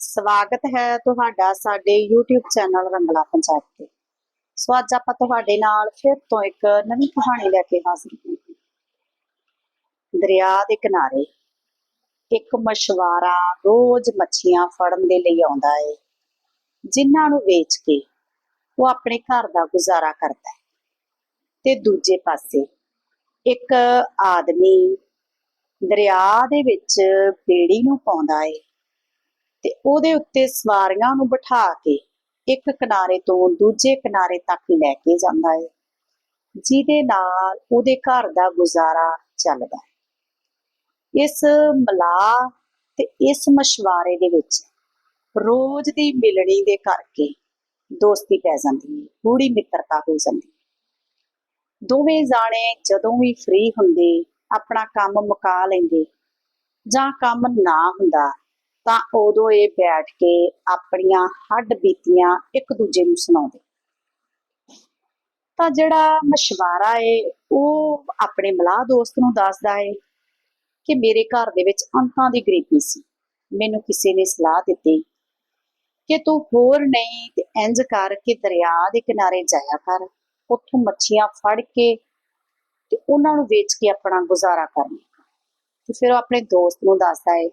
ਸਵਾਗਤ ਹੈ ਤੁਹਾਡਾ ਸਾਡੇ YouTube ਚੈਨਲ ਰੰਗਲਾ ਪੰਜਾਬ ਤੇ। ਸੋ ਅੱਜ ਆਪਾਂ ਤੁਹਾਡੇ ਨਾਲ ਫਿਰ ਤੋਂ ਇੱਕ ਨਵੀਂ ਕਹਾਣੀ ਲੈ ਕੇ ਹਾਜ਼ਰ ਹਾਂ ਦਰਿਆ ਦੇ ਕਿਨਾਰੇ ਇੱਕ ਮਛਵਾਰਾ ਰੋਜ਼ ਮੱਛੀਆਂ ਫੜਨ ਦੇ ਲਈ ਆਉਂਦਾ ਏ, ਜਿਨ੍ਹਾਂ ਨੂੰ ਵੇਚ ਕੇ ਉਹ ਆਪਣੇ ਘਰ ਦਾ ਗੁਜ਼ਾਰਾ ਕਰਦਾ ਹੈ ਤੇ ਦੂਜੇ ਪਾਸੇ ਇੱਕ ਆਦਮੀ ਦਰਿਆ ਦੇ ਵਿੱਚ ਬੇੜੀ ਨੂੰ ਪਾਉਂਦਾ ਏ। ਤੇ ਉਹਦੇ ਉੱਤੇ ਸਵਾਰੀਆਂ ਨੂੰ ਬਿਠਾ ਕੇ ਇੱਕ ਕਿਨਾਰੇ ਤੋਂ ਦੂਜੇ ਕਿਨਾਰੇ ਤੱਕ ਲੈ ਕੇ ਜਾਂਦਾ ਹੈ ਜਿਹਦੇ ਨਾਲ ਉਹਦੇ ਘਰ ਦਾ ਗੁਜ਼ਾਰਾ ਚੱਲਦਾ ਹੈ ਇਸ ਮਲਾਹ ਤੇ ਇਸ ਮਸ਼ਵਾਰੇ ਦੇ ਵਿੱਚ ਰੋਜ਼ ਦੀ ਮਿਲਣੀ ਦੇ ਕਰਕੇ ਦੋਸਤੀ ਪੈ ਜਾਂਦੀ ਹੈ ਗੂੜੀ ਮਿੱਤਰਤਾ ਹੋ ਜਾਂਦੀ ਹੈ ਦੋਵੇਂ ਜਾਣੇ ਜਦੋਂ ਵੀ ਫ੍ਰੀ ਹੁੰਦੇ, ਆਪਣਾ ਕੰਮ ਮੁਕਾ ਲੈਂਦੇ ਜਾਂ ਕੰਮ ਨਾ ਹੁੰਦਾ ਤਾਂ ਉਦੋਂ ਇਹ ਬੈਠ ਕੇ ਆਪਣੀਆਂ ਹੱਡ ਬੀਤੀਆਂ ਇੱਕ ਦੂਜੇ ਨੂੰ ਸੁਣਾਉਂਦੇ। ਤਾਂ ਜਿਹੜਾ ਮਸ਼ਵਾਰਾ ਏ, ਉਹ ਆਪਣੇ ਮਲਾਹ ਦੋਸਤ ਨੂੰ ਦੱਸਦਾ ਏ ਕਿ ਮੇਰੇ ਘਰ ਦੇ ਵਿੱਚ ਅੰਤਾਂ ਦੀ ਗਰੀਬੀ ਸੀ। ਮੈਨੂੰ ਕਿਸੇ ਨੇ ਸਲਾਹ ਦਿੱਤੀ ਕਿ ਤੂੰ ਹੋਰ ਨਹੀਂ ਤੇ ਇੰਜ ਕਰ ਕੇ ਦਰਿਆ ਦੇ ਕਿਨਾਰੇ ਜਾਇਆ ਕਰ, ਉੱਥੋਂ ਮੱਛੀਆਂ ਫੜ ਕੇ ਤੇ ਉਹਨਾਂ ਨੂੰ ਵੇਚ ਕੇ ਆਪਣਾ ਗੁਜ਼ਾਰਾ ਕਰਨਾ ਤੇ ਫਿਰ ਉਹ ਆਪਣੇ ਦੋਸਤ ਨੂੰ ਦੱਸਦਾ ਏ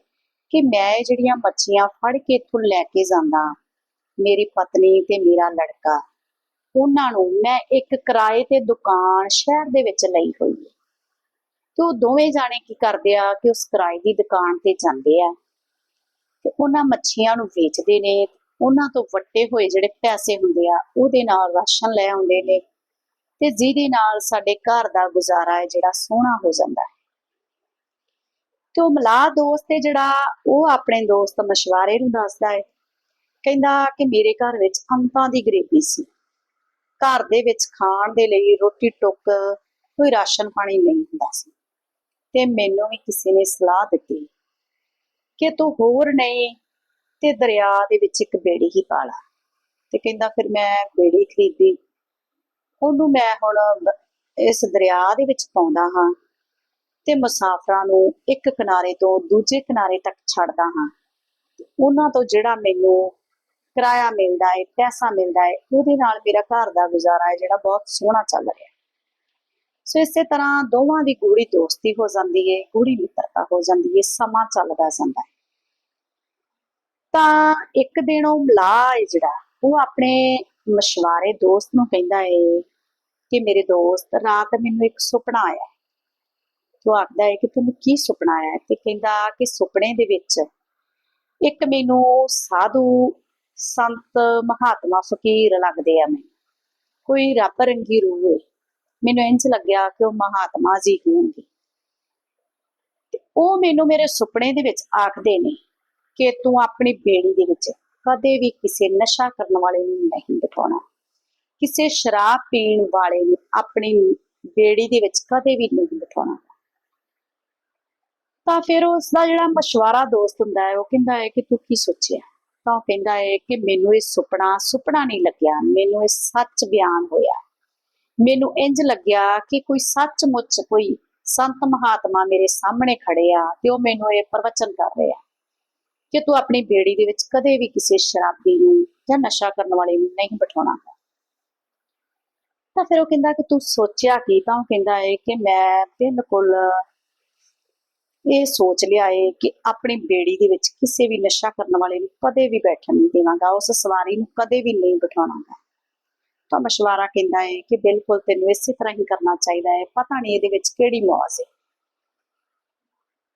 ਕਿ ਮੈਂ ਜਿਹੜੀਆਂ ਮੱਛੀਆਂ ਫੜ ਕੇ ਇੱਥੋਂ ਲੈ ਕੇ ਜਾਂਦਾ, ਮੇਰੀ ਪਤਨੀ ਤੇ ਮੇਰਾ ਲੜਕਾ, ਉਹਨਾਂ ਨੂੰ ਮੈਂ ਇੱਕ ਕਿਰਾਏ ਤੇ ਦੁਕਾਨ ਸ਼ਹਿਰ ਦੇ ਵਿੱਚ ਲਈ ਹੋਈ ਹੈ। ਤੇ ਉਹ ਦੋਵੇਂ ਜਾਣੇ ਕੀ ਕਰਦੇ ਆ ਕਿ ਉਸ ਕਿਰਾਏ ਦੀ ਦੁਕਾਨ ਤੇ ਜਾਂਦੇ ਆ ਤੇ ਉਹਨਾਂ ਮੱਛੀਆਂ ਨੂੰ ਵੇਚਦੇ ਨੇ, ਉਹਨਾਂ ਤੋਂ ਵੱਟੇ ਹੋਏ ਜਿਹੜੇ ਪੈਸੇ ਹੁੰਦੇ ਆ, ਉਹਦੇ ਨਾਲ ਰਾਸ਼ਨ ਲੈ ਆਉਂਦੇ ਨੇ ਤੇ ਜਿਹਦੇ ਨਾਲ ਸਾਡੇ ਘਰ ਦਾ ਗੁਜ਼ਾਰਾ ਹੈ ਜਿਹੜਾ ਸੋਹਣਾ ਹੋ ਜਾਂਦਾ ਹੈ। ਤੇ ਉਹ ਮਲਾਹ ਦੋਸਤ ਹੈ ਜਿਹੜਾ ਉਹ ਆਪਣੇ ਦੋਸਤ ਮਸ਼ਵਾਰੇ ਨੂੰ ਦੱਸਦਾ ਹੈ। ਕਹਿੰਦਾ ਕਿ ਮੇਰੇ ਘਰ ਵਿੱਚ ਅੰਤਾਂ ਦੀ ਗਰੀਬੀ ਸੀ। ਘਰ ਦੇ ਵਿੱਚ ਖਾਣ ਦੇ ਲਈ ਰੋਟੀ ਟੁੱਕ ਕੋਈ ਰਾਸ਼ਨ ਪਾਣੀ ਨਹੀਂ ਹੁੰਦਾ ਸੀ। ਤੇ ਮੈਨੂੰ ਵੀ ਕਿਸੇ ਨੇ ਸਲਾਹ ਦਿੱਤੀ ਕਿ ਤੂੰ ਹੋਰ ਨਹੀਂ ਤੇ ਦਰਿਆ ਦੇ ਵਿੱਚ ਇੱਕ ਬੇੜੀ ਹੀ ਪਾ ਲਾ। ਤੇ ਕਹਿੰਦਾ ਫਿਰ ਮੈਂ ਬੇੜੀ ਖਰੀਦੀ। ਉਹਨੂੰ ਮੈਂ ਹੁਣ ਇਸ ਦਰਿਆ ਦੇ ਵਿੱਚ ਪਾਉਂਦਾ ਹਾਂ। ਤੇ ਮੁਸਾਫਰਾਂ ਨੂੰ ਇੱਕ ਕਿਨਾਰੇ ਤੋਂ ਦੂਜੇ ਕਿਨਾਰੇ ਤੱਕ ਛੱਡਦਾ ਹਾਂ। ਉਹਨਾਂ ਤੋਂ ਜਿਹੜਾ ਮੈਨੂੰ ਕਿਰਾਇਆ ਮਿਲਦਾ ਹੈ, ਪੈਸਾ ਮਿਲਦਾ ਹੈ, ਉਹਦੇ ਨਾਲ ਮੇਰਾ ਘਰ ਦਾ ਗੁਜ਼ਾਰਾ ਹੈ, ਜਿਹੜਾ ਬਹੁਤ ਸੋਹਣਾ ਚੱਲ ਰਿਹਾ ਸੋ ਇਸੇ ਤਰ੍ਹਾਂ ਦੋਵਾਂ ਦੀ ਗੂੜੀ ਦੋਸਤੀ ਹੋ ਜਾਂਦੀ ਹੈ ਗੂੜੀ ਮਿੱਤਰਤਾ ਹੋ ਜਾਂਦੀ ਹੈ, ਸਮਾਂ ਚੱਲਦਾ ਜਾਂਦਾ ਹੈ। ਤਾਂ ਇੱਕ ਦਿਨ ਉਹ ਮਲਾਹ ਹੈ ਜਿਹੜਾ, ਉਹ ਆਪਣੇ ਮਸ਼ਵਾਰੇ ਦੋਸਤ ਨੂੰ ਕਹਿੰਦਾ ਹੈ ਕਿ ਮੇਰੇ ਦੋਸਤ, ਰਾਤ ਮੈਨੂੰ ਇੱਕ ਸੁਪਨਾ ਆਇਆ। ਤੇ ਆਖਦਾ ਹੈ ਕਿ ਤੈਨੂੰ ਕੀ ਸੁਪਨਾ ਆਇਆ ਹੈ? ਤੇ ਕਹਿੰਦਾ ਕਿ ਸੁਪਨੇ ਦੇ ਵਿੱਚ ਇੱਕ ਮੈਨੂੰ ਸਾਧੂ ਸੰਤ ਮਹਾਤਮਾ ਫਕੀਰ ਲੱਗਦੇ ਆ ਮੈਨੂੰ। ਕੋਈ ਰੱਬ ਰੰਗੀ ਰੂਹ ਹੈ ਮੈਨੂੰ ਇੰਜ ਲੱਗਿਆ ਕਿ ਉਹ ਮਹਾਤਮਾ ਜੀ ਹੋਣਗੇ। ਤੇ ਉਹ ਮੈਨੂੰ ਮੇਰੇ ਸੁਪਨੇ ਦੇ ਵਿੱਚ ਆਖਦੇ ਨੇ ਕਿ ਤੂੰ ਆਪਣੀ ਬੇੜੀ ਦੇ ਵਿੱਚ ਕਦੇ ਵੀ ਕਿਸੇ ਨਸ਼ਾ ਕਰਨ ਵਾਲੇ ਨੂੰ ਨਹੀਂ ਦਿਖਾਉਣਾ ਕਿਸੇ ਸ਼ਰਾਬ ਪੀਣ ਵਾਲੇ ਨੂੰ, ਆਪਣੀ ਬੇੜੀ ਦੇ ਵਿੱਚ ਕਦੇ ਵੀ ਨਹੀਂ ਤਾਂ ਫਿਰ ਉਸ ਦਾ ਜਿਹੜਾ ਮਸ਼ਵਰਾ ਦੋਸਤ ਹੁੰਦਾ ਹੈ, ਉਹ ਕਹਿੰਦਾ ਹੈ ਕਿ ਤੂੰ ਕੀ ਸੋਚਿਆ? ਤਾਂ ਉਹ ਕਹਿੰਦਾ ਹੈ ਕਿ ਮੈਨੂੰ ਇਹ ਸੁਪਨਾ ਸੁਪਨਾ ਨਹੀਂ ਲੱਗਿਆ। ਮੈਨੂੰ ਇਹ ਸੱਚ ਬਿਆਨ ਹੋਇਆ। ਮੈਨੂੰ ਇੰਜ ਲੱਗਿਆ ਕਿ ਕੋਈ ਸੱਚਮੁੱਚ ਕੋਈ ਸੰਤ ਮਹਾਤਮਾ ਮੇਰੇ ਸਾਹਮਣੇ ਖੜੇ ਆ ਤੇ ਉਹ ਮੈਨੂੰ ਇਹ ਪ੍ਰਵਚਨ ਕਰ ਰਹੇ ਆ ਕਿ ਤੂੰ ਆਪਣੀ ਬੇੜੀ ਦੇ ਵਿੱਚ ਕਦੇ ਵੀ ਕਿਸੇ ਸ਼ਰਾਬੀ ਨੂੰ ਜਾਂ ਨਸ਼ਾ ਕਰਨ ਵਾਲੇ ਨੂੰ ਨਹੀਂ ਬਿਠਾਉਣਾ। ਤਾਂ ਫਿਰ ਉਹ ਕਹਿੰਦਾ ਕਿ ਤੂੰ ਸੋਚਿਆ ਕੀ? ਤਾਂ ਉਹ ਕਹਿੰਦਾ ਹੈ ਕਿ ਮੈਂ ਬਿਲਕੁਲ ਇਹ ਸੋਚ ਲਿਆ ਏ ਕਿ ਆਪਣੀ ਬੇੜੀ ਦੇ ਵਿੱਚ ਕਿਸੇ ਵੀ ਨਸ਼ਾ ਕਰਨ ਵਾਲੇ ਨੂੰ ਕਦੇ ਵੀ ਬੈਠਣ ਨਹੀਂ ਦੇਵਾਂਗਾ, ਉਸ ਸਵਾਰੀ ਨੂੰ ਕਦੇ ਵੀ ਨਹੀਂ ਬਿਠਾਉਣਾਗਾ। ਤਾਂ ਮਸ਼ਵਾਰਾ ਕਹਿੰਦਾ ਏ ਕਿ ਬਿਲਕੁਲ ਤੈਨੂੰ ਇਸੇ ਤਰ੍ਹਾਂ ਹੀ ਕਰਨਾ ਚਾਹੀਦਾ ਹੈ ਪਤਾ ਨਹੀਂ ਇਹਦੇ ਵਿੱਚ ਕਿਹੜੀ ਮੌਜ ਹੈ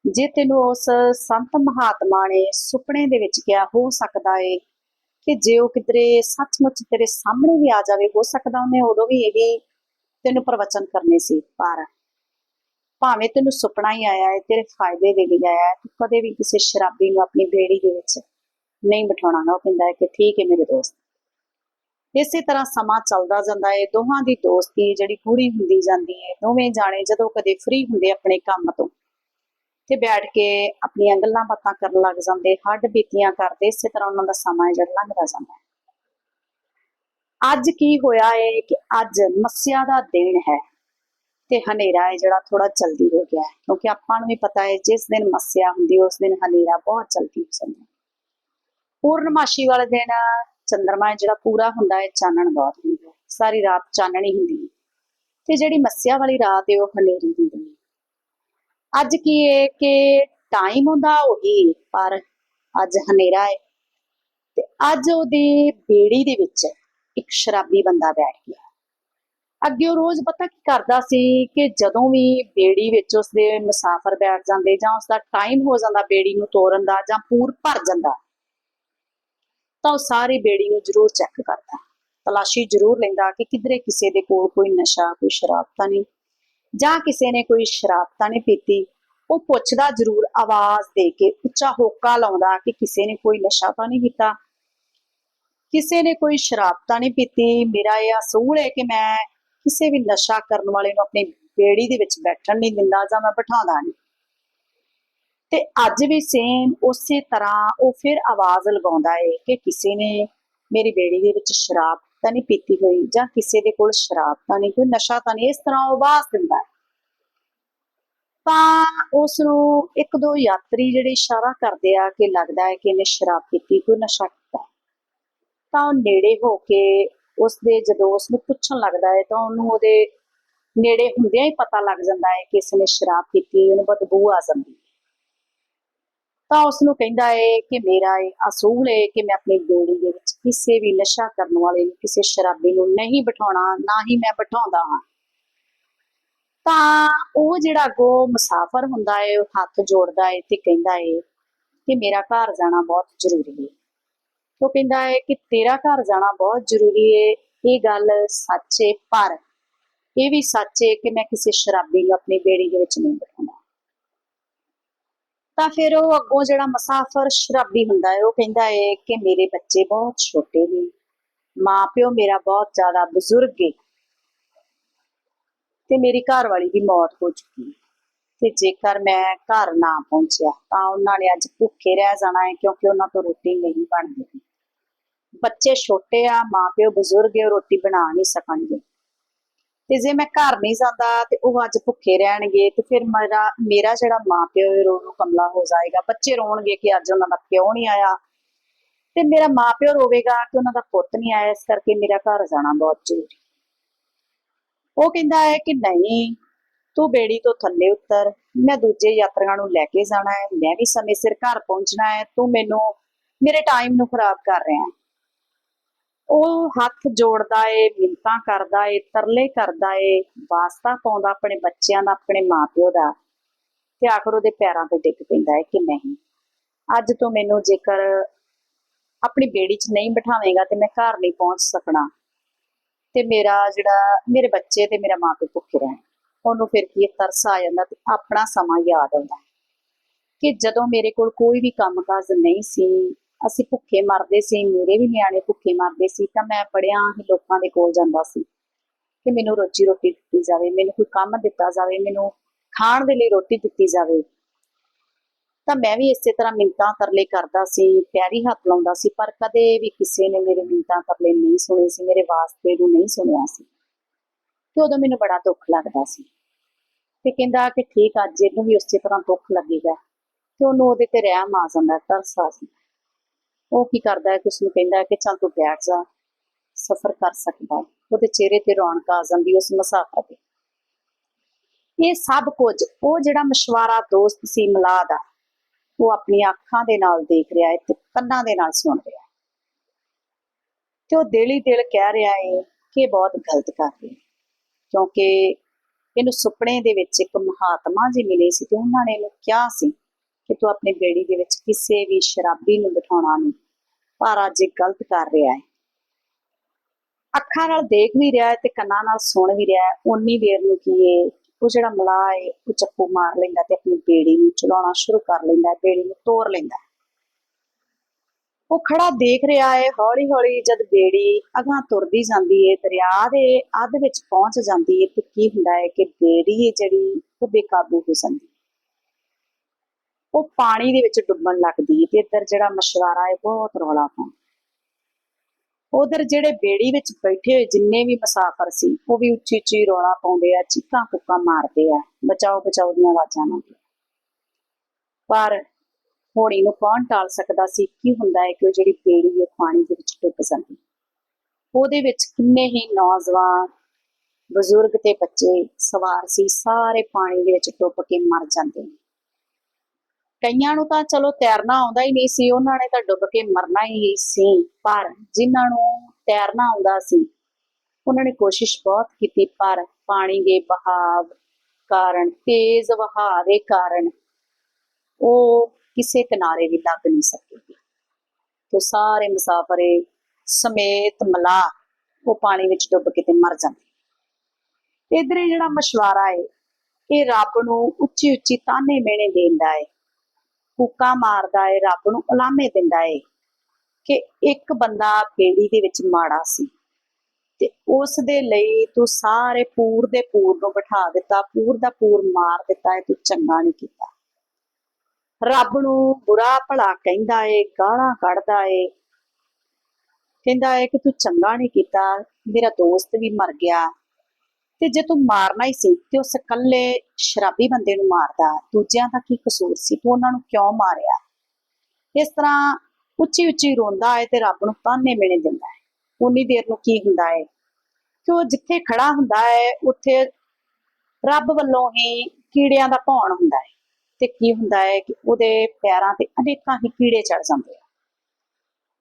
ਜੇ ਤੈਨੂੰ ਉਸ ਸੰਤ ਮਹਾਤਮਾ ਨੇ ਸੁਪਨੇ ਦੇ ਵਿੱਚ ਕਿਹਾ ਹੋ ਸਕਦਾ ਏ ਕਿ ਜੇ ਉਹ ਕਿਧਰੇ ਸੱਚਮੁੱਚ ਤੇਰੇ ਸਾਹਮਣੇ ਵੀ ਆ ਜਾਵੇ, ਹੋ ਸਕਦਾ ਉਹਨੇ ਉਦੋਂ ਵੀ ਇਹ ਤੈਨੂੰ ਪ੍ਰਵਚਨ ਕਰਨੇ ਸੀ, ਪਰ ਭਾਵੇਂ ਤੈਨੂੰ ਸੁਪਨਾ ਹੀ ਆਇਆ ਹੈ, ਤੇਰੇ ਫਾਇਦੇ ਦੇ ਲਈ ਆਇਆ ਹੈ, ਤੂੰ ਕਦੇ ਵੀ ਕਿਸੇ ਸ਼ਰਾਬੀ ਨੂੰ ਆਪਣੀ ਬੇੜੀ ਦੇ ਵਿੱਚ ਨਹੀਂ ਬਿਠਾਉਣਾ, ਨਾ ਉਹ ਕਹਿੰਦਾ ਹੈ ਕਿ ਠੀਕ ਹੈ ਮੇਰੇ ਦੋਸਤ। ਇਸੇ ਤਰ੍ਹਾਂ ਸਮਾਂ ਚੱਲਦਾ ਜਾਂਦਾ ਹੈ, ਦੋਹਾਂ ਦੀ ਦੋਸਤੀ ਜਿਹੜੀ ਪੂਰੀ ਹੁੰਦੀ ਜਾਂਦੀ ਹੈ, ਦੋਵੇਂ ਜਾਣੇ ਜਦੋਂ ਕਦੇ ਫ੍ਰੀ ਹੁੰਦੇ ਆਪਣੇ ਕੰਮ ਤੋਂ, ਤੇ ਬੈਠ ਕੇ ਆਪਣੀਆਂ ਗੱਲਾਂ ਬਾਤਾਂ ਕਰਨ ਲੱਗ ਜਾਂਦੇ, ਹੱਡ ਬੀਤੀਆਂ ਕਰਦੇ, ਇਸੇ ਤਰ੍ਹਾਂ ਉਹਨਾਂ ਦਾ ਸਮਾਂ ਜਿਹੜਾ ਲੰਘਦਾ ਜਾਂਦਾ ਹੈ। ਅੱਜ ਕੀ ਹੋਇਆ ਹੈ ਕਿ ਅੱਜ ਮੱਸਿਆ ਦਾ ਦਿਨ ਹੈ। ਤੇ ਹਨੇਰਾ ਹੈ ਜਿਹੜਾ ਥੋੜਾ ਜਲਦੀ ਹੋ ਗਿਆ ਹੈ, ਕਿਉਂਕਿ ਆਪਾਂ ਨੂੰ ਵੀ ਪਤਾ ਹੈ ਜਿਸ ਦਿਨ ਮੱਸਿਆ ਹੁੰਦੀ ਉਸ ਦਿਨ ਹਨੇਰਾ ਬਹੁਤ ਜਲਦੀ ਹੋ ਜਾਂਦਾ ਹੈ। ਪੂਰਨਮਾਸ਼ੀ ਵਾਲੇ ਦਿਨ ਚੰਦਰਮਾ ਜਿਹੜਾ ਪੂਰਾ ਹੁੰਦਾ ਹੈ, ਚਾਨਣ ਬਹੁਤ ਹੁੰਦਾ ਹੈ, ਸਾਰੀ ਰਾਤ ਚਾਨਣੀ ਹੁੰਦੀ ਹੈ। ਤੇ ਜਿਹੜੀ ਮੱਸਿਆ ਵਾਲੀ ਰਾਤ ਹੈ, ਉਹ ਹਨੇਰੀ ਹੁੰਦੀ ਹੈ। ਅੱਜ ਕੀ ਹੈ ਕਿ ਟਾਈਮ ਹੁੰਦਾ ਉਹੀ ਪਰ ਅੱਜ ਹਨੇਰਾ ਹੈ। ਤੇ ਅੱਜ ਉਹਦੀ ਬੇੜੀ ਦੇ ਵਿੱਚ ਇੱਕ ਸ਼ਰਾਬੀ ਬੰਦਾ ਬੈਠ ਗਿਆ। ਅੱਗੇ ਉਹ ਰੋਜ਼ ਪਤਾ ਕੀ ਕਰਦਾ ਸੀ ਕਿ ਜਦੋਂ ਵੀ ਬੇੜੀ ਵਿੱਚ ਉਸਦੇ ਮੁਸਾਫਰ ਬੈਠ ਜਾਂਦੇ ਜਾਂ ਉਸਦਾ ਟਾਈਮ ਹੋ ਜਾਂਦਾ ਬੇੜੀ ਨੂੰ ਤੋਰਨ ਦਾ ਜਾਂ ਪੂਰ ਭਰ ਜਾਂਦਾ, ਤਾਂ ਉਹ ਸਾਰੀ ਬੇੜੀ ਨੂੰ ਜ਼ਰੂਰ ਚੈੱਕ ਕਰਦਾ। ਤਲਾਸ਼ੀ ਜ਼ਰੂਰ ਲੈਂਦਾ ਕਿ ਕਿਧਰੇ ਕਿਸੇ ਦੇ ਕੋਲ ਕੋਈ ਨਸ਼ਾ, ਕੋਈ ਸ਼ਰਾਬ ਤਾਂ ਨਹੀਂ। ਜਾਂ ਕਿਸੇ ਨੇ ਕੋਈ ਸ਼ਰਾਬ ਤਾਂ ਨਹੀਂ ਪੀਤੀ, ਉਹ ਪੁੱਛਦਾ ਜ਼ਰੂਰ ਆਵਾਜ਼ ਦੇ ਕੇ, ਉੱਚਾ ਹੋਕਾ ਲਾਉਂਦਾ ਕਿ ਕਿਸੇ ਨੇ ਕੋਈ ਨਸ਼ਾ ਤਾਂ ਨਹੀਂ ਕੀਤਾ। ਕਿਸੇ ਨੇ ਕੋਈ ਸ਼ਰਾਬ ਤਾਂ ਨਹੀਂ ਪੀਤੀ, ਮੇਰਾ ਇਹ ਅਸੂਲ ਹੈ ਕਿ ਮੈਂ ਕਿਸੇ ਵੀ ਨਸ਼ਾ ਕਰਨ ਵਾਲੇ ਨੂੰ ਆਪਣੀ ਬੇੜੀ ਦੇ ਵਿੱਚ ਬੈਠਣ ਨਹੀਂ ਦਿੰਦਾ ਜਾਂ ਮੈਂ ਬਿਠਾਉਂਦਾ ਨਹੀਂ ਤੇ ਅੱਜ ਵੀ ਸੇਮ ਉਸੇ ਤਰ੍ਹਾਂ ਉਹ ਫਿਰ ਆਵਾਜ਼ ਲਗਾਉਂਦਾ ਹੈ ਕਿ ਕਿਸੇ ਨੇ ਮੇਰੀ ਬੇੜੀ ਦੇ ਵਿੱਚ ਸ਼ਰਾਬ ਤਾਂ ਨਹੀਂ ਪੀਤੀ ਹੋਈ ਜਾਂ ਕਿਸੇ ਦੇ ਕੋਲ ਸ਼ਰਾਬ ਤਾਂ ਨਹੀਂ, ਕੋਈ ਨਸ਼ਾ ਤਾਂ ਨਹੀਂ, ਇਸ ਤਰ੍ਹਾਂ ਉਹ ਆਵਾਜ਼ ਦਿੰਦਾ ਹੈ। ਤਾਂ ਉਸ ਨੂੰ ਇੱਕ ਦੋ ਯਾਤਰੀ ਜਿਹੜੇ ਇਸ਼ਾਰਾ ਕਰਦੇ ਆ ਕਿ ਲੱਗਦਾ ਹੈ ਕਿ ਇਹਨੇ ਸ਼ਰਾਬ ਪੀਤੀ, ਕੋਈ ਨਸ਼ਾ ਕੀਤਾ ਤਾਂ ਉਹ ਨੇੜੇ ਹੋ ਕੇ ਉਸ ਦੇ ਜਦੋਂ ਉਸ ਨੂੰ ਪੁੱਛਣ ਲੱਗਦਾ ਹੈ ਤਾਂ ਉਹਨੂੰ ਉਹਦੇ ਨੇੜੇ ਹੁੰਦਿਆਂ ਹੀ ਪਤਾ ਲੱਗ ਜਾਂਦਾ ਹੈ ਕਿ ਇਸ ਨੇ ਸ਼ਰਾਬ ਪੀਤੀ, ਉਹਨੂੰ ਬਦਬੂ ਆ ਜਾਂਦੀ ਹੈ। ਤਾਂ ਉਸ ਨੂੰ ਕਹਿੰਦਾ ਹੈ ਕਿ ਮੇਰਾ ਇਹ ਅਸੂਲ ਹੈ ਕਿ ਮੈਂ ਆਪਣੀ ਬੇੜੀ ਦੇ ਵਿੱਚ ਕਿਸੇ ਵੀ ਨਸ਼ਾ ਕਰਨ ਵਾਲੇ ਨੂੰ, ਕਿਸੇ ਸ਼ਰਾਬੀ ਨੂੰ ਨਹੀਂ ਬਿਠਾਉਣਾ, ਨਾ ਹੀ ਮੈਂ ਬਿਠਾਉਂਦਾ ਹਾਂ। ਤਾਂ ਉਹ ਜਿਹੜਾ ਅੱਗੋਂ ਮੁਸਾਫਰ ਹੁੰਦਾ ਹੈ, ਉਹ ਹੱਥ ਜੋੜਦਾ ਹੈ ਤੇ ਕਹਿੰਦਾ ਹੈ ਕਿ ਮੇਰਾ ਘਰ ਜਾਣਾ ਬਹੁਤ ਜ਼ਰੂਰੀ ਹੈ। ਉਹ ਕਹਿੰਦਾ ਹੈ ਕਿ ਤੇਰਾ ਘਰ ਜਾਣਾ ਬਹੁਤ ਜ਼ਰੂਰੀ ਹੈ ਇਹ ਗੱਲ ਸੱਚ ਹੈ ਪਰ ਇਹ ਵੀ ਸੱਚ ਹੈ ਕਿ ਮੈਂ ਕਿਸੇ ਸ਼ਰਾਬੀ ਨੂੰ ਆਪਣੀ ਬੇੜੀ ਦੇ ਵਿੱਚ ਨਹੀਂ ਬਿਠਾਉਣਾ। ਤਾਂ ਫਿਰ ਉਹ ਅੱਗੋਂ ਜਿਹੜਾ ਮੁਸਾਫਰ ਸ਼ਰਾਬੀ ਹੁੰਦਾ ਹੈ, ਉਹ ਕਹਿੰਦਾ ਹੈ ਕਿ ਮੇਰੇ ਬੱਚੇ ਬਹੁਤ ਛੋਟੇ ਨੇ। ਮਾਂ ਪਿਓ ਮੇਰਾ ਬਹੁਤ ਜ਼ਿਆਦਾ ਬਜ਼ੁਰਗ ਹੈ ਤੇ ਮੇਰੀ ਘਰ ਵਾਲੀ ਦੀ ਮੌਤ ਹੋ ਚੁੱਕੀ ਹੈ ਤੇ ਜੇਕਰ ਮੈਂ ਘਰ ਨਾ ਪਹੁੰਚਿਆ, ਤਾਂ ਉਹਨਾਂ ਨੇ ਅੱਜ ਭੁੱਖੇ ਰਹਿ ਜਾਣਾ ਹੈ ਕਿਉਂਕਿ ਉਹਨਾਂ ਤੋਂ ਰੋਟੀ ਨਹੀਂ ਬਣਦੀ। ਬੱਚੇ ਛੋਟੇ ਆ, ਮਾਪਿਓ ਬਜ਼ੁਰਗ ਹੈ ਰੋਟੀ ਬਣਾ ਨਹੀਂ ਸਕਣਗੇ। ਤੇ ਜੇ ਮੈਂ ਘਰ ਨਹੀਂ ਜਾਂਦਾ ਤੇ ਉਹ ਅੱਜ ਭੁੱਖੇ ਰਹਿਣਗੇ ਤੇ ਫਿਰ ਮੇਰਾ ਮੇਰਾ ਜਿਹੜਾ ਮਾਪਿਓ ਹੈ ਰੋ ਕਮਲਾ ਹੋ ਜਾਏਗਾ। ਬੱਚੇ ਰੋਣਗੇ ਕਿ ਅੱਜ ਉਹਨਾਂ ਦਾ ਪਿਓ ਨਹੀਂ ਆਇਆ। ਤੇ ਮੇਰਾ ਮਾਪਿਓ ਰੋਵੇਗਾ ਕਿ ਉਹਨਾਂ ਦਾ ਪੁੱਤ ਨਹੀਂ ਆਇਆ, ਇਸ ਕਰਕੇ ਮੇਰਾ ਘਰ ਜਾਣਾ ਬਹੁਤ ਜ਼ਰੂਰੀ। ਉਹ ਕਹਿੰਦਾ ਹੈ ਕਿ ਨਹੀਂ, ਤੂੰ ਬੇੜੀ ਤੋਂ ਥੱਲੇ ਉਤਰ, ਮੈਂ ਦੂਜੇ ਯਾਤਰੀਆਂ ਨੂੰ ਲੈ ਕੇ ਜਾਣਾ ਹੈ, ਮੈਂ ਵੀ ਸਮੇਂ ਸਿਰ ਘਰ ਪਹੁੰਚਣਾ ਹੈ, ਤੂੰ ਮੈਨੂੰ, ਮੇਰੇ ਟਾਈਮ ਨੂੰ ਖਰਾਬ ਕਰ ਰਿਹਾ ਹੈ। ਉਹ ਹੱਥ ਜੋੜਦਾ ਏ ਮਿੰਤਾਂ ਕਰਦਾ ਏ ਤਰਲੇ ਕਰਦਾ ਏ ਵਾਸਤਾ ਪਾਉਂਦਾ ਆਪਣੇ ਬੱਚਿਆਂ ਦਾ ਆਪਣੇ ਮਾਪਿਓ ਦਾ ਤੇ ਆਖਰ ਉਹਦੇ ਪੈਰਾਂ ਤੇ ਡਿੱਗ ਪੈਂਦਾ ਹੈ ਕਿ ਨਹੀਂ। ਅੱਜ ਤੋਂ ਮੈਨੂੰ ਜੇਕਰ ਆਪਣੀ ਬੇੜੀ 'ਚ ਨਹੀਂ ਬਿਠਾਵੇਂਗਾ ਤੇ ਮੈਂ ਘਰ ਨਹੀਂ ਪਹੁੰਚ ਸਕਣਾ ਤੇ ਮੇਰਾ ਜਿਹੜਾ ਮੇਰੇ ਬੱਚੇ ਤੇ ਮੇਰਾ ਮਾਪੇ ਭੁੱਖੇ ਰਹਿਣ ਉਹਨੂੰ ਫਿਰ ਕੀ ਹੈ, ਤਰਸ ਆ ਜਾਂਦਾ ਤੇ ਆਪਣਾ ਸਮਾਂ ਯਾਦ ਆਉਂਦਾ। ਕਿ ਜਦੋਂ ਮੇਰੇ ਕੋਲ ਕੋਈ ਵੀ ਕੰਮਕਾਜ ਨਹੀਂ ਸੀ ਅਸੀਂ ਭੁੱਖੇ ਮਰਦੇ ਸੀ ਮੇਰੇ ਵੀ ਨਿਆਣੇ ਭੁੱਖੇ ਮਰਦੇ ਸੀ ਤਾਂ ਮੈਂ ਬੜਿਆਂ ਹੀ ਲੋਕਾਂ ਦੇ ਕੋਲ ਜਾਂਦਾ ਸੀ ਕਿ ਮੈਨੂੰ ਰੋਜੀ ਰੋਟੀ ਦਿੱਤੀ ਜਾਵੇ ਮੈਨੂੰ ਕੋਈ ਕੰਮ ਦਿੱਤਾ ਜਾਵੇ ਮੈਨੂੰ ਖਾਣ ਦੇ ਲਈ ਰੋਟੀ ਦਿੱਤੀ ਜਾਵੇ। ਤਾਂ ਮੈਂ ਵੀ ਇਸੇ ਤਰ੍ਹਾਂ ਮਿੰਤਾਂ ਤਰਲੇ ਕਰਦਾ ਸੀ ਪੈਰੀ ਹੱਥ ਲਾਉਂਦਾ ਸੀ ਪਰ ਕਦੇ ਵੀ ਕਿਸੇ ਨੇ ਮੇਰੇ ਮਿੰਤਾਂ ਤਰਲੇ ਨਹੀਂ ਸੁਣੇ ਸੀ ਮੇਰੇ ਵਾਸਤੇ ਨੂੰ ਨਹੀਂ ਸੁਣਿਆ ਸੀ। ਤੇ ਉਦੋਂ ਮੈਨੂੰ ਬੜਾ ਦੁੱਖ ਲੱਗਦਾ ਸੀ। ਤੇ ਕਹਿੰਦਾ ਕਿ ਠੀਕ ਆ, ਅੱਜ ਇਹਨੂੰ ਵੀ ਉਸੇ ਤਰ੍ਹਾਂ ਦੁੱਖ ਲੱਗੇਗਾ ਤੇ ਉਹਨੂੰ ਉਹਦੇ ਤੇ ਰਹਿਮ ਆ ਜਾਂਦਾ ਤਰਸ ਆ ਜਾਂਦਾ। ਉਹ ਕੀ ਕਰਦਾ ਹੈ ਕਿ ਉਸਨੂੰ ਕਹਿੰਦਾ ਹੈ ਕਿ ਚੱਲ ਤੂੰ ਬੈਠ ਜਾ, ਸਫ਼ਰ ਕਰ ਸਕਦਾ ਹੈ। ਉਹਦੇ ਚਿਹਰੇ ਤੇ ਰੌਣਕ ਆ ਜਾਂਦੀ ਉਸ ਮੁਸਾਫਰ ਤੇ। ਇਹ ਸਭ ਕੁਝ, ਉਹ ਜਿਹੜਾ ਮਸ਼ਵਾਰਾ ਦੋਸਤ ਸੀ ਮਲਾ ਦਾ ਉਹ ਆਪਣੀਆਂ ਅੱਖਾਂ ਦੇ ਨਾਲ ਦੇਖ ਰਿਹਾ ਹੈ ਤੇ ਕੰਨਾਂ ਦੇ ਨਾਲ ਸੁਣ ਰਿਹਾ ਹੈ। ਤੇ ਉਹ ਦਿਲ ਹੀ ਦਿਲ ਕਹਿ ਰਿਹਾ ਹੈ ਕਿ ਇਹ ਬਹੁਤ ਗਲਤ ਕਰ ਰਿਹਾ ਕਿਉਂਕਿ ਇਹਨੂੰ ਸੁਪਨੇ ਦੇ ਵਿੱਚ ਇੱਕ ਮਹਾਤਮਾ ਜੀ ਮਿਲੇ ਸੀ ਤੇ ਉਹਨਾਂ ਨੇ ਇਹਨੂੰ ਕਿਹਾ ਸੀ ਕਿ ਤੂੰ ਆਪਣੀ ਬੇੜੀ ਦੇ ਵਿੱਚ ਕਿਸੇ ਵੀ ਸ਼ਰਾਬੀ ਨੂੰ ਬਿਠਾਉਣਾ ਨਹੀਂ। ਪਰ ਅੱਜ ਇਹ ਗਲਤ ਕਰ ਰਿਹਾ ਹੈ। ਅੱਖਾਂ ਨਾਲ ਦੇਖ ਵੀ ਰਿਹਾ ਹੈ ਤੇ ਕੰਨਾਂ ਨਾਲ ਸੁਣ ਵੀ ਰਿਹਾ ਹੈ। ਉਨੀ ਦੇਰ ਨੂੰ ਕੀ ਹੈ ਉਹ ਜਿਹੜਾ ਮਲਾਹ ਹੈ ਉਹ ਚੱਕੂ ਮਾਰ ਲੈਂਦਾ ਤੇ ਆਪਣੀ ਬੇੜੀ ਨੂੰ ਚਲਾਉਣਾ ਸ਼ੁਰੂ ਕਰ ਲੈਂਦਾ ਹੈ, ਬੇੜੀ ਨੂੰ ਤੋਰ ਲੈਂਦਾ ਹੈ। ਉਹ ਖੜਾ ਦੇਖ ਰਿਹਾ ਹੈ ਹੌਲੀ ਹੌਲੀ ਜਦ ਬੇੜੀ ਅਗਾਂਹ ਤੁਰਦੀ ਜਾਂਦੀ ਹੈ ਦਰਿਆ ਦੇ ਅੱਧ ਵਿੱਚ ਪਹੁੰਚ ਜਾਂਦੀ ਹੈ ਤੇ ਕੀ ਹੁੰਦਾ ਹੈ ਕਿ ਬੇੜੀ ਹੈ ਜਿਹੜੀ ਉਹ ਬੇਕਾਬੂ ਹੋ ਜਾਂਦੀ ਹੈ। ਉਹ ਪਾਣੀ ਦੇ ਵਿੱਚ ਡੁੱਬਣ ਲੱਗਦੀ ਤੇ ਇੱਧਰ ਜਿਹੜਾ ਮਸ਼ਵਾਰਾ ਹੈ ਬਹੁਤ ਰੌਲਾ ਪਾਉਂਦਾ ਉਧਰ ਜਿਹੜੇ ਬੇੜੀ ਵਿੱਚ ਬੈਠੇ ਹੋਏ ਜਿੰਨੇ ਵੀ ਮੁਸਾਫਰ ਸੀ, ਉਹ ਵੀ ਉੱਚੀ ਉੱਚੀ ਰੌਲਾ ਪਾਉਂਦੇ ਆ, ਚੀਕਾਂ ਕੁੱਕਾਂ ਮਾਰਦੇ ਆ, ਬਚਾਓ ਬਚਾਓ ਦੀਆਂ ਆਵਾਜ਼ਾਂ ਮਾਰਦੇ ਪਰ ਹੋਣੀ ਨੂੰ ਕੌਣ ਟਾਲ ਸਕਦਾ ਸੀ? ਕੀ ਹੁੰਦਾ ਹੈ ਕਿ ਉਹ ਜਿਹੜੀ ਬੇੜੀ ਉਹ ਪਾਣੀ ਦੇ ਵਿੱਚ ਡੁੱਬ ਜਾਂਦੀ ਉਹਦੇ ਵਿੱਚ ਕਿੰਨੇ ਹੀ ਨੌਜਵਾਨ, ਬਜ਼ੁਰਗ ਤੇ ਬੱਚੇ ਸਵਾਰ ਸੀ, ਸਾਰੇ ਪਾਣੀ ਦੇ ਵਿੱਚ ਡੁੱਬ ਕੇ ਮਰ ਜਾਂਦੇ ਨੇ। ਕਈਆਂ ਨੂੰ ਤਾਂ ਚਲੋ ਤੈਰਨਾ ਆਉਂਦਾ ਹੀ ਨਹੀਂ ਸੀ, ਉਹਨਾਂ ਨੇ ਤਾਂ ਡੁੱਬ ਕੇ ਮਰਨਾ ਹੀ ਸੀ। ਪਰ ਜਿਨ੍ਹਾਂ ਨੂੰ ਤੈਰਨਾ ਆਉਂਦਾ ਸੀ, ਉਹਨਾਂ ਨੇ ਕੋਸ਼ਿਸ਼ ਬਹੁਤ ਕੀਤੀ, ਪਰ ਪਾਣੀ ਦੇ ਬਹਾਵ ਕਾਰਨ, ਤੇਜ਼ ਵਹਾਅ ਦੇ ਕਾਰਨ ਉਹ ਕਿਸੇ ਕਿਨਾਰੇ ਵੀ ਲੱਗ ਨਹੀਂ ਸਕੇ। ਤੇ ਸਾਰੇ ਮੁਸਾਫਰੇ ਸਮੇਤ ਮਲਾ ਉਹ ਪਾਣੀ ਵਿੱਚ ਡੁੱਬ ਕੇ ਤੇ ਮਰ ਜਾਂਦੇ। ਇਧਰੇ ਜਿਹੜਾ ਮਸ਼ਵਾਰਾ ਹੈ ਇਹ ਰੱਬ ਨੂੰ ਉੱਚੀ ਉੱਚੀ ਤਾਨੇ ਮੇਣੇ ਦੇਂਦਾ ਹੈ ਹੁੱਕਾ ਮਾਰਦਾ ਏ, ਰੱਬ ਨੂੰ ਉਲਾਮੇ ਦਿੰਦਾ ਏ ਕਿ ਇੱਕ ਬੰਦਾ ਬੇੜੀ ਦੇ ਵਿੱਚ ਮਾੜਾ ਸੀ ਤੇ ਉਸ ਦੇ ਲਈ ਤੂੰ ਸਾਰੇ ਪੂਰ ਦੇ ਪੂਰ ਨੂੰ ਬਿਠਾ ਦਿੱਤਾ, ਪੂਰ ਦਾ ਪੂਰ ਮਾਰ ਦਿੱਤਾ ਏ, ਤੂੰ ਚੰਗਾ ਨਹੀਂ ਕੀਤਾ। ਰੱਬ ਨੂੰ ਬੁਰਾ ਭਲਾ ਕਹਿੰਦਾ ਏ, ਗਾਲਾਂ ਕੱਢਦਾ ਏ, ਕਹਿੰਦਾ ਏ ਕਿ ਤੂੰ ਚੰਗਾ ਨਹੀਂ ਕੀਤਾ, ਮੇਰਾ ਦੋਸਤ ਵੀ ਮਰ ਗਿਆ। ਤੇ ਜੇ ਤੂੰ ਮਾਰਨਾ ਹੀ ਸੀ, ਤੇ ਉਸ ਇਕੱਲੇ ਸ਼ਰਾਬੀ ਬੰਦੇ ਨੂੰ ਮਾਰਦਾ, ਦੂਜਿਆਂ ਦਾ ਕੀ ਕਸੂਰ ਸੀ? ਤੂੰ ਉਹਨਾਂ ਨੂੰ ਕਿਉਂ ਮਾਰਿਆ? ਇਸ ਤਰ੍ਹਾਂ ਉੱਚੀ ਉੱਚੀ ਰੋਂਦਾ ਹੈ ਤੇ ਰੱਬ ਨੂੰ ਤਾਨੇ ਮੇਣੇ ਦਿੰਦਾ ਹੈ। ਉਨੀ ਦੇਰ ਨੂੰ ਕੀ ਹੁੰਦਾ ਹੈ? ਕਿ ਉਹ ਜਿੱਥੇ ਖੜਾ ਹੁੰਦਾ ਹੈ, ਉੱਥੇ ਰੱਬ ਵੱਲੋਂ ਹੀ ਕੀੜਿਆਂ ਦਾ ਭੌਣ ਹੁੰਦਾ ਹੈ। ਤੇ ਕੀ ਹੁੰਦਾ ਹੈ ਕਿ ਉਹਦੇ ਪੈਰਾਂ ਤੇ ਅਨੇਕਾਂ ਹੀ ਕੀੜੇ ਚੜ ਜਾਂਦੇ ਆ।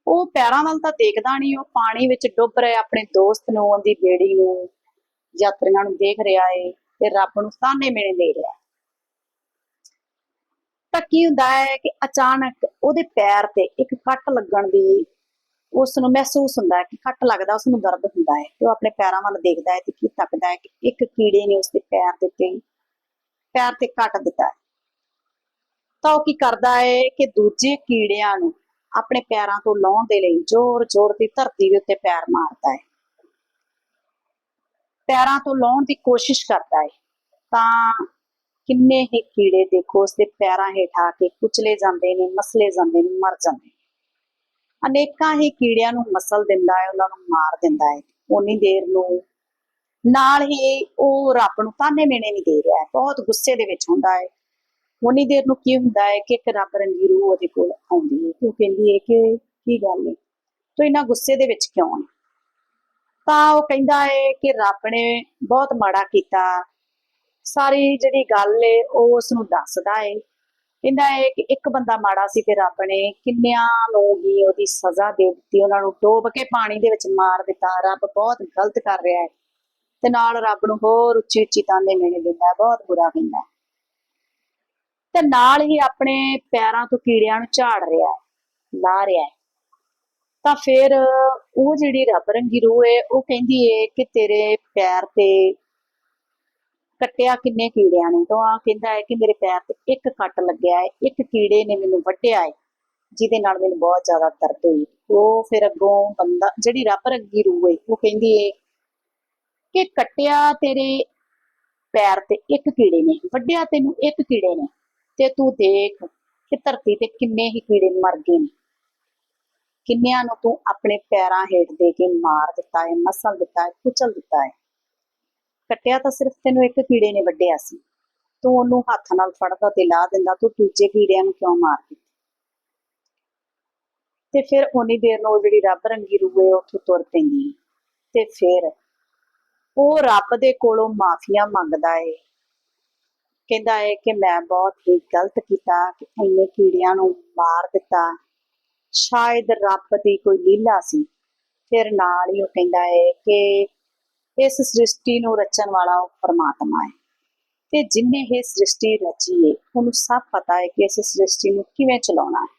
ਉਹ ਪੈਰਾਂ ਵੱਲ ਤਾਂ ਦੇਖਦਾ ਨਹੀਂ, ਉਹ ਪਾਣੀ ਵਿੱਚ ਡੁੱਬ ਰਿਹਾ ਆਪਣੇ ਦੋਸਤ ਨੂੰ, ਉਹਦੀ ਬੇੜੀ ਨੂੰ ਯਾਤਰੀਆਂ ਨੂੰ ਦੇਖ ਰਿਹਾ ਏ ਤੇ ਰੱਬ ਨੂੰ ਤਾਨੇ ਮੇਣੇ ਦੇ ਰਿਹਾ। ਤਾਂ ਕੀ ਹੁੰਦਾ ਹੈ ਕਿ ਅਚਾਨਕ ਉਹਦੇ ਪੈਰ ਤੇ ਇੱਕ ਕੱਟ ਲੱਗਣ ਦੀ ਉਸ ਨੂੰ ਮਹਿਸੂਸ ਹੁੰਦਾ ਹੈ ਕਿ ਕੱਟ ਲੱਗਦਾ ਉਸ ਨੂੰ ਦਰਦ ਹੁੰਦਾ ਹੈ ਤੇ ਉਹ ਆਪਣੇ ਪੈਰਾਂ ਵੱਲ ਦੇਖਦਾ ਹੈ ਤੇ ਕੀ ਤੱਕਦਾ ਹੈ ਕਿ ਇੱਕ ਕੀੜੇ ਨੇ ਉਸਦੇ ਪੈਰ ਦੇ ਉੱਤੇ, ਪੈਰ ਤੇ ਕੱਟ ਦਿੱਤਾ ਹੈ। ਤਾਂ ਉਹ ਕੀ ਕਰਦਾ ਹੈ ਕਿ ਦੂਜੇ ਕੀੜਿਆਂ ਨੂੰ ਆਪਣੇ ਪੈਰਾਂ ਤੋਂ ਲਾਉਣ ਦੇ ਲਈ ਜ਼ੋਰ-ਜ਼ੋਰ ਦੀ ਧਰਤੀ ਦੇ ਉੱਤੇ ਪੈਰ ਮਾਰਦਾ ਹੈ। ਪੈਰਾਂ ਤੋਂ ਲਾਉਣ ਦੀ ਕੋਸ਼ਿਸ਼ ਕਰਦਾ ਹੈ ਤਾਂ ਕਿੰਨੇ ਹੀ ਕੀੜੇ ਦੇਖੋ, ਉਸਦੇ ਪੈਰਾਂ ਹੇਠ ਆ ਕੇ ਕੁਚਲੇ ਜਾਂਦੇ ਨੇ, ਮਸਲੇ ਜਾਂਦੇ ਨੇ, ਮਰ ਜਾਂਦੇ ਨੇ। ਅਨੇਕਾਂ ਹੀ ਕੀੜਿਆਂ ਨੂੰ ਮਸਲ ਦਿੰਦਾ ਹੈ ਉਹਨਾਂ ਨੂੰ ਮਾਰ ਦਿੰਦਾ ਹੈ ਉਨੀ ਦੇਰ ਨੂੰ, ਨਾਲ ਹੀ ਉਹ ਰੱਬ ਨੂੰ ਤਾਨੇ ਮੇਣੇ ਨਹੀਂ ਦੇ ਰਿਹਾ ਹੈ ਬਹੁਤ ਗੁੱਸੇ ਦੇ ਵਿੱਚ ਹੁੰਦਾ ਹੈ ਉਨੀ ਦੇਰ ਨੂੰ ਕੀ ਹੁੰਦਾ ਹੈ ਕਿ ਇੱਕ ਰੱਬ ਰੰਗੀ ਰੂਹ ਉਹਦੇ ਕੋਲ ਆਉਂਦੀ ਹੈ ਉਹ ਕਹਿੰਦੀ ਹੈ ਕਿ ਕੀ ਗੱਲ ਹੈ ਤੂੰ ਇੰਨਾ ਗੁੱਸੇ ਦੇ ਵਿੱਚ ਕਿਉਂ ਹੈ ਤਾਂ ਉਹ ਕਹਿੰਦਾ ਹੈ ਕਿ ਰੱਬ ਨੇ ਬਹੁਤ ਮਾੜਾ ਕੀਤਾ। ਸਾਰੀ ਜਿਹੜੀ ਗੱਲ ਏ, ਉਹ ਉਸ ਨੂੰ ਦੱਸਦਾ ਹੈ ਕਹਿੰਦਾ ਹੈ ਕਿ ਇੱਕ ਬੰਦਾ ਮਾੜਾ ਸੀ ਤੇ ਰੱਬ ਨੇ ਕਿੰਨਿਆਂ ਨੂੰ ਹੀ ਉਹਦੀ ਸਜ਼ਾ ਦੇ ਦਿੱਤੀ, ਉਹਨਾਂ ਨੂੰ ਡੋਬ ਕੇ ਪਾਣੀ ਦੇ ਵਿੱਚ ਮਾਰ ਦਿੱਤਾ। ਰੱਬ ਬਹੁਤ ਗਲਤ ਕਰ ਰਿਹਾ ਹੈ ਤੇ ਨਾਲ ਰੱਬ ਨੂੰ ਹੋਰ ਉੱਚੀ ਉੱਚੀ ਤਾਨੇ ਮੇਣੇ ਦਿੰਦਾ ਬਹੁਤ ਬੁਰਾ ਹੁੰਦਾ ਤੇ ਨਾਲ ਹੀ ਆਪਣੇ ਪੈਰਾਂ ਤੋਂ ਕੀੜਿਆਂ ਨੂੰ ਝਾੜ ਰਿਹਾ ਹੈ ਲਾ ਰਿਹਾ ਹੈ ਤਾਂ ਫਿਰ ਉਹ ਜਿਹੜੀ ਰੱਬ ਰੰਗੀ ਰੂਹ ਏ ਉਹ ਕਹਿੰਦੀ ਏ ਕਿ ਤੇਰੇ ਪੈਰ ਤੇ ਕੱਟਿਆ ਕਿੰਨੇ ਕੀੜਿਆਂ ਨੇ? ਤਾਂ ਆ ਕਹਿੰਦਾ ਹੈ ਕਿ ਮੇਰੇ ਪੈਰ ਤੇ ਇੱਕ ਕੱਟ ਲੱਗਿਆ ਹੈ, ਇੱਕ ਕੀੜੇ ਨੇ ਮੈਨੂੰ ਵੱਢਿਆ ਹੈ, ਜਿਹਦੇ ਨਾਲ ਮੈਨੂੰ ਬਹੁਤ ਜ਼ਿਆਦਾ ਦਰਦ ਹੋਈ। ਉਹ ਫਿਰ ਅੱਗੋਂ ਬੰਦਾ, ਜਿਹੜੀ ਰੱਬ ਰੰਗੀ ਰੂਹ ਏ ਉਹ ਕਹਿੰਦੀ ਏ ਕਿ ਕੱਟਿਆ ਤੇਰੇ ਪੈਰ ਤੇ ਇੱਕ ਕੀੜੇ ਨੇ, ਵੱਢਿਆ ਤੈਨੂੰ ਇੱਕ ਕੀੜੇ ਨੇ ਤੇ ਤੂੰ ਦੇਖ ਕਿ ਧਰਤੀ ਤੇ ਕਿੰਨੇ ਹੀ ਕੀੜੇ ਮਰ ਗਏ ਨੇ। ਕਿੰਨਿਆਂ ਨੂੰ ਤੂੰ ਆਪਣੇ ਪੈਰਾਂ ਹੇਠ ਦੇ ਕੇ ਮਾਰ ਦਿੱਤਾ ਹੈ, ਮਸਲ ਦਿੱਤਾ ਹੈ, ਕੁਚਲ ਦਿੱਤਾ ਹੈ? ਕੱਟਿਆ ਤਾਂ ਸਿਰਫ ਤੈਨੂੰ ਇੱਕ ਕੀੜੇ ਨੇ ਵੱਢਿਆ ਸੀ। ਤੂੰ ਉਹਨੂੰ ਹੱਥ ਨਾਲ ਫੜਦਾ ਤੇ ਲਾ ਦਿੰਦਾ, ਤੂੰ ਦੂਜੇ ਕੀੜਿਆਂ ਨੂੰ ਕਿਉਂ ਮਾਰ ਦਿੱਤਾ? ਤੇ ਫਿਰ ਉਨੀ ਦੇਰ ਨੂੰ ਉਹ ਜਿਹੜੀ ਰੱਬ ਰੰਗੀ ਰੂਹ ਉੱਥੋਂ ਤੁਰ ਪੈਂਦੀ ਤੇ ਫਿਰ ਉਹ ਰੱਬ ਦੇ ਕੋਲੋਂ ਮਾਫੀਆਂ ਮੰਗਦਾ ਏ ਕਹਿੰਦਾ ਏ ਕਿ ਮੈਂ ਬਹੁਤ ਹੀ ਗਲਤ ਕੀਤਾ, ਕਿ ਇੰਨੇ ਕੀੜਿਆਂ ਨੂੰ ਮਾਰ ਦਿੱਤਾ। ਸ਼ਾਇਦ ਰੱਬ ਦੀ ਕੋਈ ਲੀਲਾ ਸੀ। ਫਿਰ ਨਾਲ ਹੀ ਉਹ ਕਹਿੰਦਾ ਹੈ ਕਿ ਇਸ ਸ੍ਰਿਸ਼ਟੀ ਨੂੰ ਰਚਣ ਵਾਲਾ ਉਹ ਪਰਮਾਤਮਾ ਹੈ ਤੇ ਜਿਨੇ ਇਹ ਸ੍ਰਿਸ਼ਟੀ ਰਚੀ ਹੈ ਉਹਨੂੰ ਸਭ ਪਤਾ ਹੈ ਕਿ ਇਸ ਸ੍ਰਿਸ਼ਟੀ ਨੂੰ ਕਿਵੇਂ ਚਲਾਉਣਾ ਹੈ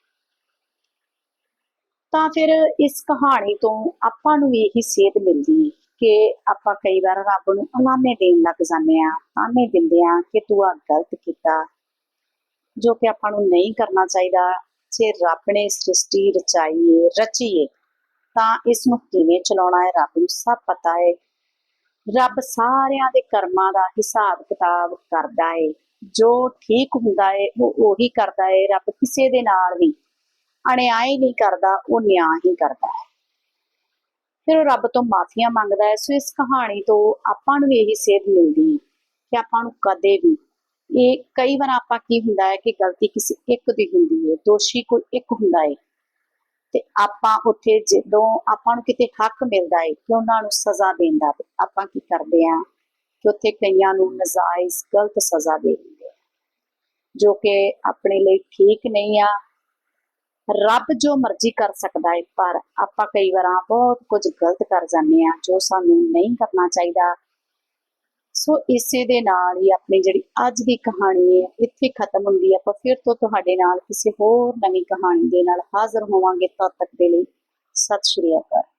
ਤਾਂ ਫਿਰ ਇਸ ਕਹਾਣੀ ਤੋਂ ਆਪਾਂ ਨੂੰ ਵੀ ਇਹੀ ਸੇਧ ਮਿਲਦੀ ਹੈ ਕਿ ਆਪਾਂ ਕਈ ਵਾਰ ਰੱਬ ਨੂੰ ਅਲਾਮੇ ਦੇਣ ਲੱਗ ਜਾਂਦੇ ਆ, ਤਾਨੇ ਦਿੰਦੇ ਆ ਕਿ ਤੂੰ ਆ ਗਲਤ ਕੀਤਾ, ਜੋ ਕਿ ਆਪਾਂ ਨੂੰ ਨਹੀਂ ਕਰਨਾ ਚਾਹੀਦਾ। ਜੇ ਰੱਬ ਨੇ ਸ੍ਰਿਸ਼ਟੀ ਰਚਾਈ ਹੈ ਤਾਂ ਇਸ ਨੂੰ ਕਿਵੇਂ ਚਲਾਉਣਾ ਹੈ, ਰੱਬ ਨੂੰ ਸਭ ਪਤਾ ਹੈ ਰੱਬ ਸਾਰਿਆਂ ਦੇ ਕਰਮਾਂ ਦਾ ਹਿਸਾਬ ਕਿਤਾਬ ਕਰਦਾ ਹੈ ਜੋ ਠੀਕ ਹੁੰਦਾ ਹੈ ਉਹ ਉਹੀ ਕਰਦਾ ਹੈ ਰੱਬ ਕਿਸੇ ਦੇ ਨਾਲ ਵੀ ਅਣਿਆਏ ਨਹੀਂ ਕਰਦਾ, ਉਹ ਨਿਆਂ ਹੀ ਕਰਦਾ ਹੈ ਫਿਰ ਉਹ ਰੱਬ ਤੋਂ ਮਾਫੀਆਂ ਮੰਗਦਾ ਹੈ ਸੋ ਇਸ ਕਹਾਣੀ ਤੋਂ ਆਪਾਂ ਨੂੰ ਇਹੀ ਸੇਧ ਮਿਲਦੀ ਹੈ ਕਿ ਆਪਾਂ ਨੂੰ ਕਦੇ ਵੀ ਇਹ ਕਈ ਵਾਰ ਆਪਾਂ ਕੀ ਹੁੰਦਾ ਹੈ ਕਿ ਗਲਤੀ ਕਿਸੇ ਇੱਕ ਦੀ ਹੁੰਦੀ ਹੈ, ਦੋਸ਼ੀ ਕੋਈ ਇੱਕ ਹੁੰਦਾ ਹੈ। ਤੇ ਆਪਾਂ ਉੱਥੇ ਜਦੋਂ ਆਪਾਂ ਨੂੰ ਕਿਤੇ ਹੱਕ ਮਿਲਦਾ ਹੈ ਕਿ ਉਹਨਾਂ ਨੂੰ ਸਜ਼ਾ ਦੇਣ ਦਾ ਆਪਾਂ ਕੀ ਕਰਦੇ ਆ ਕਿ ਉੱਥੇ ਕਈਆਂ ਨੂੰ ਨਜਾਇਜ਼ ਗਲਤ ਸਜ਼ਾ ਦੇ ਦਿੰਦੇ ਆ ਜੋ ਕਿ ਆਪਣੇ ਲਈ ਠੀਕ ਨਹੀਂ ਆ, ਰੱਬ ਜੋ ਮਰਜ਼ੀ ਕਰ ਸਕਦਾ ਹੈ, ਪਰ ਆਪਾਂ ਕਈ ਵਾਰਾਂ ਬਹੁਤ ਕੁਝ ਗਲਤ ਕਰ ਜਾਂਦੇ ਆ ਜੋ ਸਾਨੂੰ ਨਹੀਂ ਕਰਨਾ ਚਾਹੀਦਾ। ਸੋ ਇਸੇ ਦੇ ਨਾਲ ਹੀ ਆਪਣੀ ਜਿਹੜੀ ਅੱਜ ਦੀ ਕਹਾਣੀ ਹੈ, ਇੱਥੇ ਖਤਮ ਹੁੰਦੀ ਹੈ। ਆਪਾਂ ਫਿਰ ਤੋਂ ਤੁਹਾਡੇ ਨਾਲ ਕਿਸੇ ਹੋਰ ਨਵੀਂ ਕਹਾਣੀ ਦੇ ਨਾਲ ਹਾਜ਼ਰ ਹੋਵਾਂਗੇ ਤਦ ਤੱਕ ਦੇ ਲਈ। ਸਤਿ ਸ਼੍ਰੀ ਅਕਾਲ।